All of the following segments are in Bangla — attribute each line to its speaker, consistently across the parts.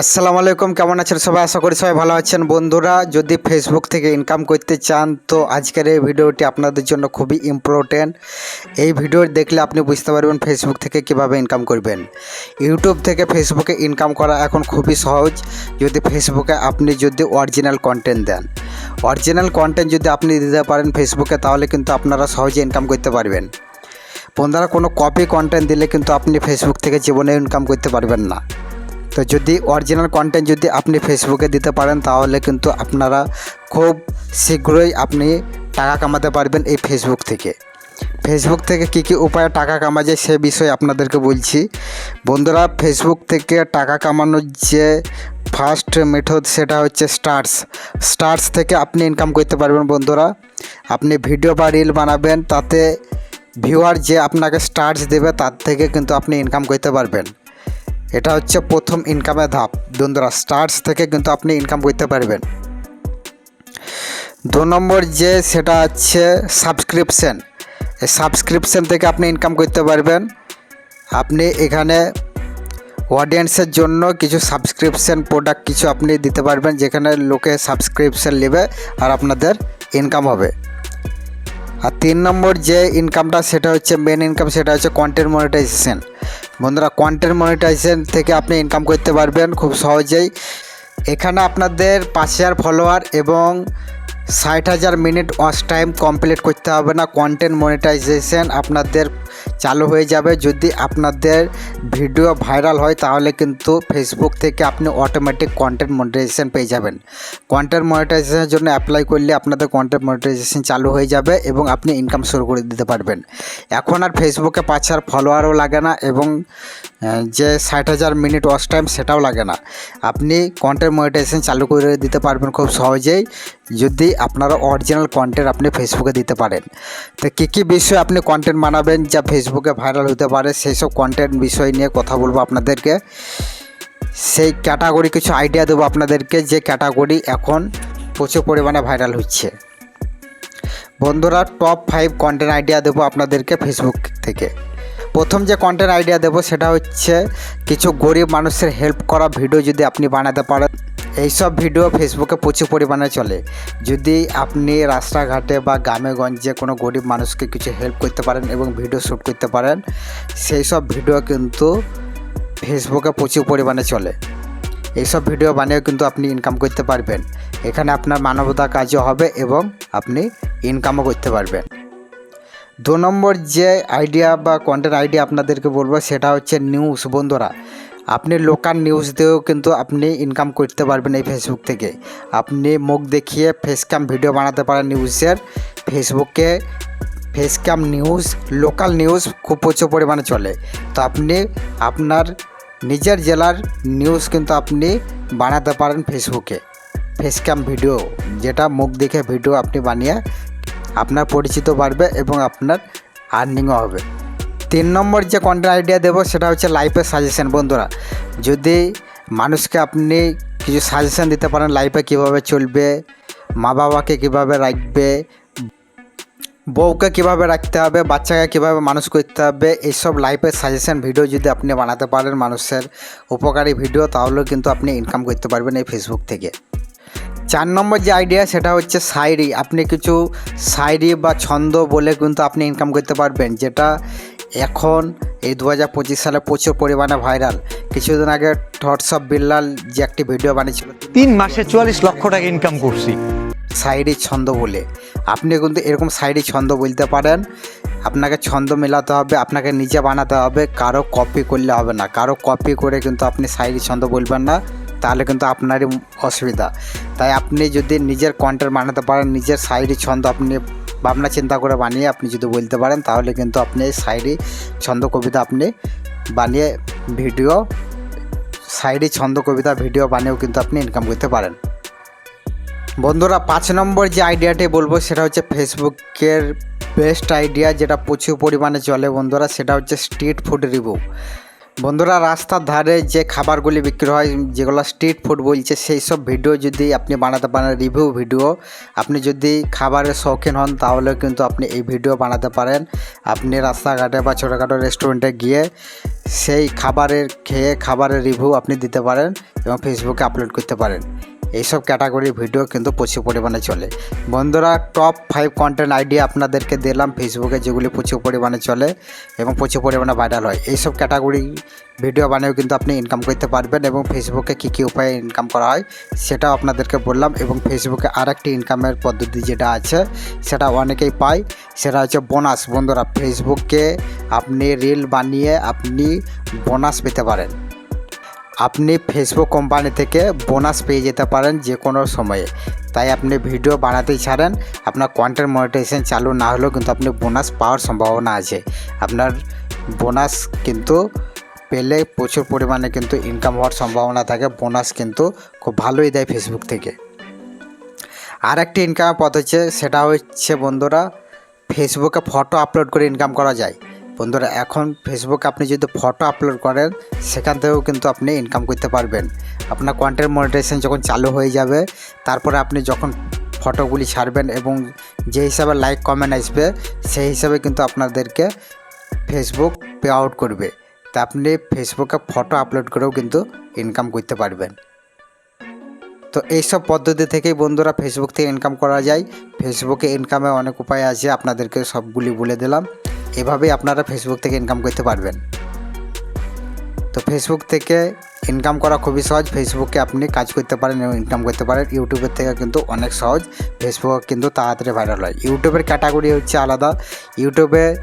Speaker 1: আসসালামু আলাইকুম, কেমন আছেন সবাই? আশা করি সবাই ভালো আছেন। বন্ধুরা, যদি ফেসবুক থেকে ইনকাম করতে চান, তো আজকের এই ভিডিওটি আপনাদের জন্য খুবই ইম্পর্টেন্ট এই ভিডিও দেখলে আপনি বুঝতে পারবেন ফেসবুক থেকে কীভাবে ইনকাম করবেন। ইউটিউব থেকে ফেসবুকে ইনকাম করা এখন খুবই সহজ। যদি ফেসবুকে আপনি যদি অরিজিনাল কন্টেন্ট দেন। অরিজিনাল কন্টেন্ট যদি আপনি দিতে পারেন ফেসবুকে তাহলে কিন্তু আপনারা সহজে ইনকাম করতে পারবেন। বন্ধুরা, কোনো কপি কন্টেন্ট দিলে কিন্তু আপনি ফেসবুক থেকে জীবনে ইনকাম করতে পারবেন না। তো যদি অরিজিনাল কন্টেন্ট যদি আপনি ফেসবুকে দিতে পারেন, তাহলে কিন্তু আপনারা খুব শীঘ্রই আপনি টাকা কামাতে পারবেন এই ফেসবুক থেকে। ফেসবুক থেকে কী কী উপায়ে টাকা কামা যায় সে বিষয়ে আপনাদেরকে বলছি। বন্ধুরা ফেসবুক থেকে টাকা কামানোর যে ফার্স্ট মেথড সেটা হচ্ছে স্টার্স স্টার্স থেকে আপনি ইনকাম করতে পারবেন বন্ধুরা। আপনি ভিডিও বা রিল বানাবেন, তাতে ভিউয়ার যে আপনাকে স্টার্স দেবে, তার থেকে কিন্তু আপনি ইনকাম করতে পারবেন। এটা হচ্ছে প্রথম ইনকামের ধাপ। বন্ধুরা স্টার্স থেকে কিন্তু আপনি ইনকাম করতে পারবেন। দু নম্বর যে, সেটা হচ্ছে সাবস্ক্রিপশান সাবস্ক্রিপশন থেকে আপনি ইনকাম করতে পারবেন। আপনি এখানে অডিয়েন্সের জন্য কিছু সাবস্ক্রিপশন প্রোডাক্ট কিছু আপনি দিতে পারবেন, যেখানে লোকে সাবস্ক্রিপশান নেবে আর আপনাদের ইনকাম হবে। আর তিন নম্বর যে ইনকামটা সেটা হচ্ছে মেন ইনকাম সেটা হচ্ছে কন্টেন্ট মনিটাইজেশন বন্ধুরা কন্টেন্ট মনিটাইজেশন থেকে আপনি ইনকাম করতে পারবেন খুব সহজেই। এখানে আপনাদের পাঁচ হাজার ফলোয়ার এবং ষাট হাজার মিনিট ওয়াচ টাইম কমপ্লিট করতে হবে না কন্টেন্ট মনিটাইজেশন আপনাদের চালু হয়ে যাবে। যদি আপনাদের ভিডিও ভাইরাল হয়, তাহলে কিন্তু ফেসবুক থেকে আপনি অটোমেটিক কন্টেন্ট মনিটাইজেশন পেয়ে যাবেন। কন্টেন্ট মনিটাইজেশনের জন্য অ্যাপ্লাই করলে আপনাদের কন্টেন্ট মনিটাইজেশন চালু হয়ে যাবে এবং আপনি ইনকাম শুরু করে দিতে পারবেন। এখন আর ফেসবুকে পাঁচ হাজার ফলোয়ারও লাগে না এবং যে ষাট হাজার মিনিট ওয়াচ টাইম সেটাও লাগে না। আপনি কন্টেন্ট মনিটাইজেশন চালু করে দিতে পারবেন খুব সহজেই। যদি আপনারা অরিজিনাল কন্টেন্ট আপনি ফেসবুকে দিতে পারেন। তো কী কী বিষয়ে আপনি কন্টেন্ট বানাবেন যা ফেসবুকে ভাইরাল হতে পারে, সেই সব কন্টেন্ট বিষয় নিয়ে কথা বলব আপনাদেরকে। সেই ক্যাটাগরি কিছু আইডিয়া দেবো আপনাদেরকে, যে ক্যাটাগরি এখন প্রচুর পরিমাণে ভাইরাল হচ্ছে। বন্ধুরা টপ ফাইভ কন্টেন্ট আইডিয়া দেবো আপনাদেরকে ফেসবুক থেকে। প্রথম যে কন্টেন্ট আইডিয়া দেবো সেটা হচ্ছে, কিছু গরিব মানুষের হেল্প করা ভিডিও যদি আপনি বানাতে পারেন। এইসব ভিডিও ফেসবুকে প্রচুর পরিমাণে চলে। যদি আপনি রাস্তাঘাটে বা গ্রামে গঞ্জে কোনো গরিব মানুষকে কিছু হেল্প করতে পারেন এবং ভিডিও শ্যুট করতে পারেন সেই সব ভিডিও কিন্তু ফেসবুকে প্রচুর পরিমাণে চলে। এইসব ভিডিও বানিয়েও কিন্তু আপনি ইনকাম করতে পারবেন। এখানে আপনার মানবতা কাজও হবে এবং আপনি ইনকামও করতে পারবেন। দু নম্বর যে আইডিয়া বা কন্টেন্ট আইডিয়া আপনাদেরকে বলব, সেটা হচ্ছে নিউজ বন্ধুরা। আপনি লোকাল নিউজ দিয়েও কিন্তু আপনি ইনকাম করতে পারবেন এই ফেসবুক থেকে। আপনি মুখ দেখিয়ে ফেস ক্যাম ভিডিও বানাতে পারেন নিউজের ফেসবুকে Face Cam news local news খুব প্রচুর পরিমাণে চলে। তো আপনি আপনার নিজের জেলার নিউজ কিন্তু আপনি বানাতে পারেন ফেসবুকে ফেস ক্যাম ভিডিও যেটা মুখ দেখে ভিডিও আপনি বানিয়ে আপনার পরিচিত বাড়বে এবং আপনার আর্নিংও হবে। তিন নম্বর যে কন্টেন্ট আইডিয়া দেবো, সেটা হচ্ছে লাইফের সাজেশন বন্ধুরা। যদি মানুষকে আপনি কিছু সাজেশন দিতে পারেন লাইফে কীভাবে চলবে মা বাবাকে কীভাবে রাখবে, বউকে কীভাবে রাখতে হবে, বাচ্চাকে কীভাবে মানুষ করতে হবে, এইসব লাইফের সাজেশন ভিডিও যদি আপনি বানাতে পারেন মানুষের উপকারী ভিডিও তাহলেও কিন্তু আপনি ইনকাম করতে পারবেন এই ফেসবুক থেকে। চার নম্বর যে আইডিয়া সেটা হচ্ছে শায়রি আপনি কিছু শায়রি বা ছন্দ বলে কিন্তু আপনি ইনকাম করতে পারবেন যেটা এখন এই দু হাজার পঁচিশ সালে প্রচুর পরিমাণে ভাইরাল কিছুদিন আগে অফ বিল্লাল যে একটি ভিডিও বানিয়েছিল
Speaker 2: তিন মাসে চুয়াল্লিশ লক্ষ টাকা ইনকাম করছি।
Speaker 1: সাইডি ছন্দ বলে। আপনি কিন্তু এরকম সাইডি ছন্দ বলতে পারেন আপনাকে ছন্দ মেলাতে হবে আপনাকে নিজে বানাতে হবে কারও কপি করলে হবে না। কারও কপি করে কিন্তু আপনি সাইডি ছন্দ বলবেন না। তাহলে কিন্তু আপনারই অসুবিধা। তাই আপনি যদি নিজের কন্টেন্ট বানাতে পারেন, নিজের সাইডি ছন্দ আপনি ভাবনা চিন্তা করে বানিয়ে আপনি যদি বলতে পারেন, তাহলে কিন্তু আপনি সাইডি ছন্দ কবিতা আপনি বানিয়ে ভিডিও, সাইডি ছন্দ কবিতা ভিডিও বানিয়েও কিন্তু আপনি ইনকাম করতে পারেন। বন্ধুরা, পাঁচ নম্বর যে আইডিয়াটি বলব, সেটা হচ্ছে ফেসবুকের বেস্ট আইডিয়া যেটা প্রচুর পরিমাণে চলে বন্ধুরা, সেটা হচ্ছে স্ট্রিট ফুড রিভিউ বন্ধুরা, রাস্তার ধারে যে খাবারগুলি বিক্রি হয়, যেগুলো স্ট্রিট ফুড বলছে, সেই সব ভিডিও যদি আপনি বানাতে পারেন রিভিউ ভিডিও আপনি যদি খাবারের শৌখিন হন তাহলে কিন্তু আপনি এই ভিডিও বানাতে পারেন। আপনি রাস্তাঘাটে বা ছোটোখাটো রেস্টুরেন্টে গিয়ে সেই খাবারের, খেয়ে খাবারের রিভিউ আপনি দিতে পারেন এবং ফেসবুকে আপলোড করতে পারেন। এইসব ক্যাটাগরির ভিডিও কিন্তু প্রচুর পরিমাণে চলে। বন্ধুরা টপ ফাইভ কন্টেন্ট আইডিয়া আপনাদেরকে দিলাম ফেসবুকে যেগুলি প্রচুর পরিমাণে চলে এবং প্রচুর পরিমাণে ভাইরাল হয়। এইসব ক্যাটাগরি ভিডিও বানিয়েও কিন্তু আপনি ইনকাম করতে পারবেন এবং ফেসবুকে কী কী উপায়ে ইনকাম করা হয় সেটাও আপনাদেরকে বললাম এবং ফেসবুকে আর একটি ইনকামের পদ্ধতি যেটা আছে সেটা অনেকেই পায়। সেটা হচ্ছে বোনাস বন্ধুরা ফেসবুকে আপনি রিল বানিয়ে আপনি বোনাস পেতে পারেন। আপনি ফেসবুক কোম্পানি থেকে বোনাস পেয়ে যেতে পারেন যে কোনো সময়ে। তাই আপনি ভিডিও বানাতেই ছাড়েন। আপনার কন্টেন্ট মনিটাইজেশন চালু না হলেও কিন্তু আপনি বোনাস পাওয়ার সম্ভাবনা আছে। আপনার বোনাস কিন্তু পেলে প্রচুর পরিমাণে কিন্তু ইনকাম হওয়ার সম্ভাবনা থাকে। বোনাস কিন্তু খুব ভালোই দেয় ফেসবুক থেকে। আর একটি ইনকামের পথ হচ্ছে, সেটা হচ্ছে বন্ধুরা ফেসবুকে ফটো আপলোড করে ইনকাম করা যায়। বন্ধুরা, এখন ফেসবুকে আপনি যদি ফটো আপলোড করেন, সেখান থেকেও কিন্তু আপনি ইনকাম করতে পারবেন। আপনার কন্টেন্ট মনিটাইজেশন যখন চালু হয়ে যাবে, তারপরে আপনি যখন ফটোগুলি ছাড়বেন এবং যে হিসাবে লাইক কমেন্ট আসবে, সেই হিসাবে কিন্তু আপনাদেরকে ফেসবুক পে আউট করবে। তা আপনি ফেসবুকে ফটো আপলোড করেও কিন্তু ইনকাম করতে পারবেন। তো এইসব পদ্ধতি থেকেই বন্ধুরা ফেসবুক থেকে ইনকাম করা যায়। ফেসবুকে ইনকামে অনেক উপায় আছে, আপনাদেরকে সবগুলি বলে দিলাম। এভাবেই আপনারা ফেসবুক থেকে ইনকাম করতে পারবেন। তো ফেসবুক থেকে ইনকাম করা খুবই সহজ। ফেসবুকে আপনি কাজ করতে পারেন এবং ইনকাম করতে পারেন। ইউটিউবের থেকে কিন্তু অনেক সহজ। ফেসবুক কিন্তু তাড়াতাড়ি ভাইরাল হয়। ইউটিউবের ক্যাটাগরি হচ্ছে আলাদা। ইউটিউবে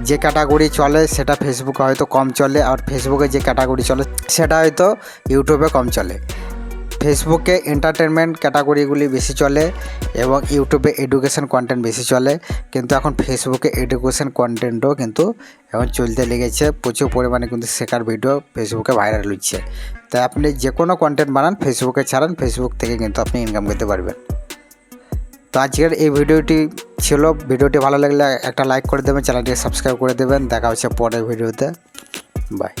Speaker 1: যে ক্যাটাগরি চলে, সেটা ফেসবুকে হয়তো কম চলে, আর ফেসবুকে যে ক্যাটাগরি চলে, সেটা হয়তো ইউটিউবে কম চলে। ফেসবুকে এন্টারটেনমেন্ট ক্যাটাগরিগুলি বেশি চলে এবং ইউটিউবে এডুকেশন কন্টেন্ট বেশি চলে, কিন্তু এখন ফেসবুকে এডুকেশন কন্টেন্টও কিন্তু এখন চলতে লেগেছে। প্রচুর পরিমাণে কিন্তু শেখার ভিডিও ফেসবুকে ভাইরাল হচ্ছে। তাই আপনি যে কোনো কন্টেন্ট বানান, ফেসবুকে ছাড়ান, ফেসবুক থেকে কিন্তু আপনি ইনকাম করতে পারবেন। তো আজকের এই ভিডিওটি ছিল। ভিডিওটি ভালো লাগলে একটা লাইক করে দেবেন চ্যানেলটিকে সাবস্ক্রাইব করে দেবেন। দেখা হচ্ছে পরের ভিডিওতে। বাই